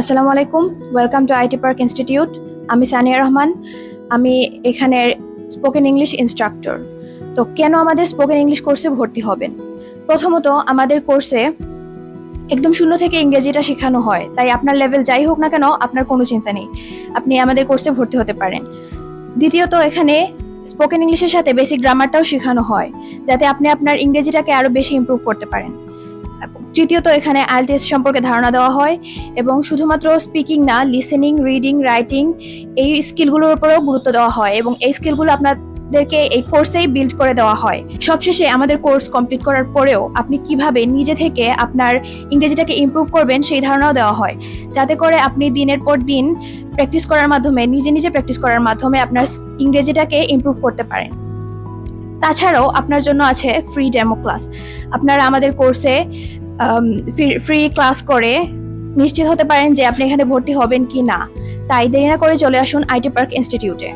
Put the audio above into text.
আসসালামু আলাইকুম welcome to IT park institute আমি সানিয়া রহমান, আমি এখানের স্পোকেন ইংলিশ ইনস্ট্রাক্টর তো কেন আমাদের স্পোকেন ইংলিশ কোর্সে ভর্তি হবেন? প্রথমত, আমাদের কোর্সে একদম শূন্য থেকে ইংরেজিটা শেখানো হয়, তাই আপনার লেভেল যাই হোক না কেন, আপনার কোনো চিন্তা নেই। আপনি আমাদের কোর্সে ভর্তি হতে পারেন। দ্বিতীয়ত, এখানে স্পোকেন ইংলিশের সাথে বেসিক গ্রামারটাও শেখানো হয়, যাতে আপনি আপনার ইংরেজিটাকে আরও বেশি ইমপ্রুভ করতে পারেন। তৃতীয়ত, এখানে আইএলটিএস সম্পর্কে ধারণা দেওয়া হয় এবং শুধুমাত্র স্পিকিং না, লিসেনিং, রিডিং, রাইটিং এই স্কিলগুলোর উপরেও গুরুত্ব দেওয়া হয় এবং এই স্কিলগুলো আপনাদেরকে এই কোর্সেই বিল্ড করে দেওয়া হয়। সবশেষে আমাদের কোর্স কমপ্লিট করার পরেও আপনি কীভাবে নিজে থেকে আপনার ইংরেজিটাকে ইমপ্রুভ করবেন সেই ধারণাও দেওয়া হয়। যাতে করে আপনি দিনের পর দিন প্র্যাকটিস করার মাধ্যমে, নিজে নিজে প্র্যাকটিস করার মাধ্যমে আপনার ইংরেজিটাকে ইমপ্রুভ করতে পারেন। তাছাড়াও আপনার জন্য আছে ফ্রি ডেমো ক্লাস আপনারা আমাদের কোর্সে ফ্রি ক্লাস করে নিশ্চিত হতে পারেন যে আপনি এখানে ভর্তি হবেন কি না তাই দেরি না করে চলে আসুন আইটি পার্ক ইনস্টিটিউটে।